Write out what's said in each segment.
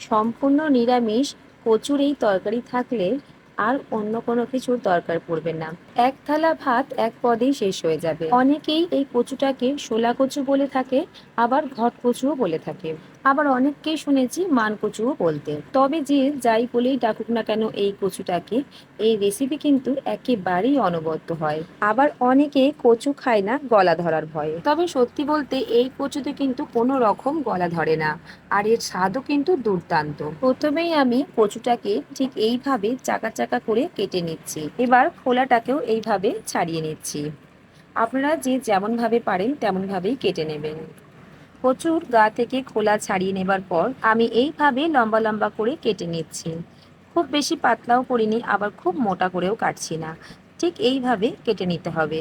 সম্পূর্ণ নিরামিষ কচুর এই তরকারি থাকলে আর অন্য কোনো কিছুর দরকার পড়বে না। এক থালা ভাত এক পদেই শেষ হয়ে যাবে। অনেকেই এই কচুটাকে শোলা কচু বলে থাকে, আবার ঘট কচুও বলে থাকে। আবার অনেককেই শুনেছি মান কচুও বলতে। তবে যে যাই বলেই ডাকুক না কেন এই কচুটাকে, এই রেসিপি কিন্তু একেবারেই অনবদ্য হয়। আবার অনেকে কচু খায় না গলা ধরার ভয়ে। তবে সত্যি বলতে এই কচুতে কিন্তু কোনো রকম গলা ধরে না, আর এর স্বাদও কিন্তু দুর্দান্ত। প্রথমেই আমি কচুটাকে ঠিক এইভাবে চাকা চাকা করে কেটে নিচ্ছি। এবার খোলাটাকেও এইভাবে ছাড়িয়ে নিচ্ছি। আপনারা যে যেমনভাবে পারেন তেমনভাবেই কেটে নেবেন। প্রচুর গা থেকে খোলা ছাড়িয়ে নেবার পর আমি এইভাবে লম্বা লম্বা করে কেটে নিচ্ছি। খুব বেশি পাতলাও করিনি, আবার খুব মোটা করেও কাটছি না। ঠিক এইভাবে কেটে নিতে হবে।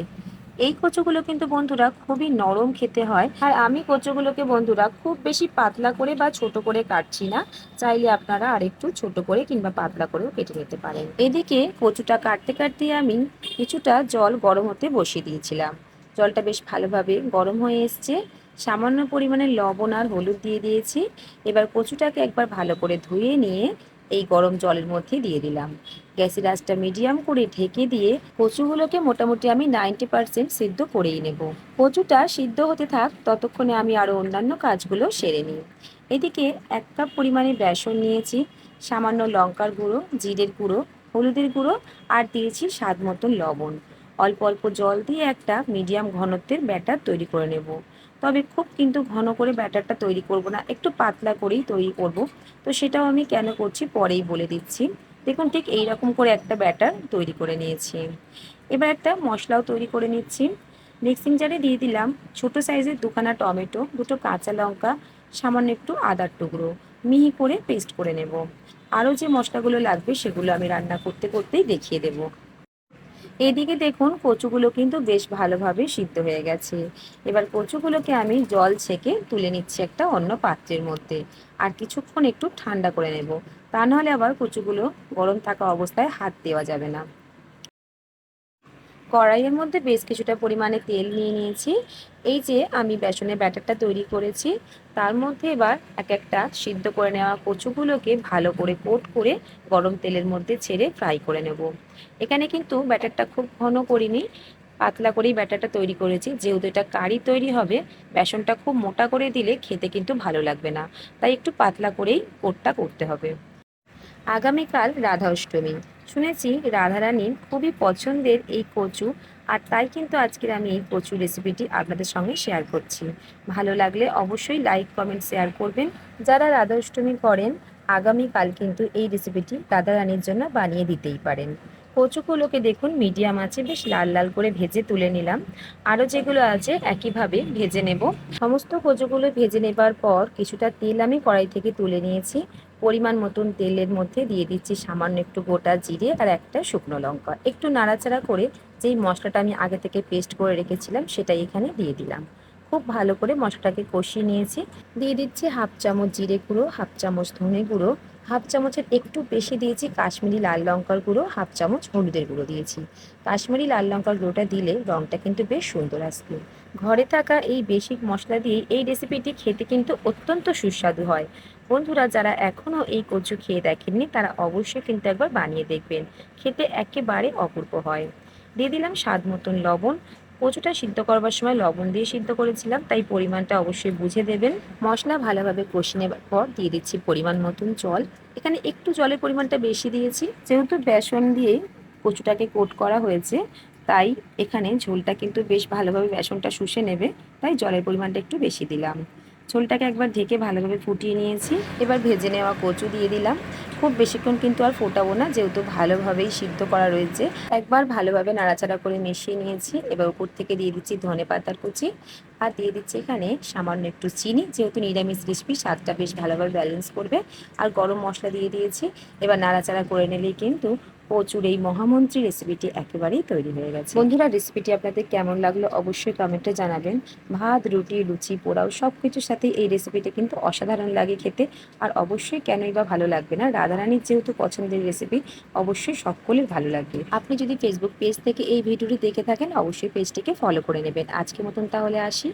এই কচুগুলো কিন্তু বন্ধুরা খুবই নরম খেতে হয়। আর আমি কচুগুলোকে বন্ধুরা খুব বেশি পাতলা করে বা ছোট করে কাটছি না। চাইলে আপনারা আরেকটু ছোট করে কিংবা পাতলা করেও কেটে নিতে পারেন। এদিকে কচুটা কাটতে কাটতে আমি কিছুটা জল গরম হতে বসিয়ে দিয়েছিলাম। জলটা বেশ ভালোভাবে গরম হয়ে এসছে। সামান্য পরিমাণে লবণ আর হলুদ দিয়ে দিয়েছি। এবার কচুটাকে একবার ভালো করে ধুয়ে নিয়ে এই গরম জলের মধ্যে দিয়ে দিলাম। গ্যাসের আঁচটা মিডিয়াম করে ঢেকে দিয়ে কচুগুলোকে মোটামুটি আমি নাইনটি পার্সেন্ট সিদ্ধ করেই নেব। কচুটা সিদ্ধ হতে থাক, ততক্ষণে আমি আরও অন্যান্য কাজগুলো সেরে নিই। এদিকে এক কাপ পরিমাণে বেসন নিয়েছি, সামান্য লঙ্কার গুঁড়ো, জিরের গুঁড়ো, হলুদের গুঁড়ো আর দিয়েছি স্বাদ মতন লবণ। অল্প অল্প জল দিয়ে একটা মিডিয়াম ঘনত্বের ব্যাটার তৈরি করে নেব। তবে খুব কিন্তু ঘন করে ব্যাটারটা তৈরি করব না, একটু পাতলা করেই তৈরি করব। তো সেটাও আমি কেন করছি পরেই বলে দিচ্ছি। দেখুন ঠিক এই রকম করে একটা ব্যাটার তৈরি করে নিয়েছি। এবার একটা মশলাও তৈরি করে নিচ্ছি। মিক্সিং জারে দিয়ে দিলাম ছোট সাইজের দুখানা টমেটো, দুটো কাঁচা লঙ্কা, সামান্য একটু আদার টুকরো। মিহি করে পেস্ট করে নেব। আরও যে মশলাগুলো লাগবে সেগুলো আমি রান্না করতে করতেই দেখিয়ে দেবো। এদিকে দেখুন, কচুগুলো কিন্তু বেশ ভালোভাবে সিদ্ধ হয়ে গেছে। এবার কচুগুলোকে আমি জল ছেঁকে তুলে নিচ্ছি একটা অন্য পাত্রের মধ্যে। আর কিছুক্ষণ একটু ঠান্ডা করে নেব। তা নাহলে আবার কচুগুলো গরম থাকা অবস্থায় হাত দেওয়া যাবে না। কড়াইয়ের মধ্যে বেশ কিছুটা পরিমাণে তেল নিয়ে নিয়েছি। এই যে আমি বেসনের ব্যাটারটা তৈরি করেছি, তার মধ্যে এবার এক একটা সিদ্ধ করে নেওয়া কচুগুলোকে ভালো করে কোট করে গরম তেলের মধ্যে ছেড়ে ফ্রাই করে নেব। এখানে কিন্তু ব্যাটারটা খুব ঘন করিনি, পাতলা করেই ব্যাটারটা তৈরি করেছি। যেহেতু এটা কারি তৈরি হবে, বেসনটা খুব মোটা করে দিলে খেতে কিন্তু ভালো লাগবে না। তাই একটু পাতলা করেই কোটটা করতে হবে। আগামীকাল রাধা অষ্টমী শুনেছি রাধারানীর খুবই পছন্দের এই কচু, আর তাই কিন্তু আজকের আমি এই কচু রেসিপিটি আপনাদের সঙ্গে শেয়ার করছি। ভালো লাগলে অবশ্যই লাইক কমেন্ট শেয়ার করবেন। যারা রাধা অষ্টমী করেন, আগামীকাল কিন্তু এই রেসিপিটি রাধারানীর জন্য বানিয়ে দিতেই পারেন। কচুগুলোকে দেখুন, মিডিয়াম আছে, বেশ লাল লাল করে ভেজে তুলে নিলাম। আরও যেগুলো আছে, একইভাবে ভেজে নেব। সমস্ত কচুগুলো ভেজে নেবার পর কিছুটা তেল আমি কড়াই থেকে তুলে নিয়েছি। পরিমাণ মতন তেলের মধ্যে দিয়ে দিচ্ছি সামান্য একটু গোটা জিরে আর একটা শুকনো লঙ্কা। একটু নাড়াচাড়া করে যেই মশলাটা আমি আগে থেকে পেস্ট করে রেখেছিলাম, সেটাই এখানে দিয়ে দিলাম। খুব ভালো করে মশলাটাকে কষিয়ে নিয়েছি। দিয়ে দিচ্ছি হাফ চামচ জিরে গুঁড়ো, হাফ চামচ ধনে গুঁড়ো। হাফ চামচের একটু বেশি দিয়েছি কাশ্মীরি লাল লঙ্কার গুঁড়ো, হাফ চামচ হলুদের গুঁড়ো দিয়েছি। কাশ্মীরি লাল লঙ্কার গুঁড়োটা দিলে রঙটা কিন্তু বেশ সুন্দর আসবে। ঘরে থাকা এই বেসিক মশলা দিয়ে এই রেসিপিটি খেতে কিন্তু অত্যন্ত সুস্বাদু হয়। বন্ধুরা, যারা এখনও এই কচু খেয়ে দেখেননি, তারা অবশ্যই কিন্তু একবার বানিয়ে দেখবেন। খেতে একেবারে অপূর্ব হয়। দিয়ে দিলাম স্বাদ মতন লবণ কচুটা সিদ্ধ করবার সময় লবণ দিয়ে সিদ্ধ করেছিলাম, তাই পরিমাণটা অবশ্যই বুঝে দেবেন। মশলা ভালোভাবে কষিয়ে নেবার পর দিয়ে দিচ্ছি পরিমাণ মতন জল। এখানে একটু জলের পরিমাণটা বেশি দিয়েছি। যেহেতু বেসন দিয়ে কচুটাকে কোট করা হয়েছে, তাই এখানে ঝোলটা কিন্তু বেশ ভালোভাবে বেসনটা শুষে নেবে, তাই জলের পরিমাণটা একটু বেশি দিলাম। ঝোলটাকে একবার ঢেকে ভালোভাবে ফুটিয়ে নিয়েছি। এবার ভেজে নেওয়া কচু দিয়ে দিলাম। খুব বেশিক্ষণ কিন্তু আর ফোটাবো না, যেহেতু ভালোভাবেই সিদ্ধ করা রয়েছে। একবার ভালোভাবে নাড়াচাড়া করে মিশিয়ে নিয়েছি, এবার উপর থেকে দিয়ে দিচ্ছি ধনে পাতার কুচি। আর দিয়ে দিচ্ছি এখানে সামান্য একটু চিনি, যেহেতু নিরামিষ রেসিপি, স্বাদটা বেশ ভালোভাবে ব্যালেন্স করবে। আর গরম মশলা দিয়ে দিয়েছি। এবার নাড়াচাড়া করে নিলেই কিন্তু প্রচুর এই মহামন্ত্রী রেসিপিটি একেবারেই তৈরি হয়ে গেছে। বন্ধুরা রেসিপিটি আপনাদের কেমন লাগল অবশ্যই কমেন্টে জানাবেন। ভাত, রুটি, লুচি, পোড়াও সব কিছুর সাথে এই রেসিপিটা কিন্তু অসাধারণ লাগে খেতে। আর অবশ্যই কেনই বা ভালো লাগবে না? রাধারানীর যেহেতু পছন্দের রেসিপি অবশ্যই সকলের ভালো লাগবে। আপনি যদি ফেসবুক পেজ থেকে এই ভিডিওটি দেখে থাকেন, অবশ্যই পেজটিকে ফলো করে নেবেন। আজকে মতন তাহলে আসি।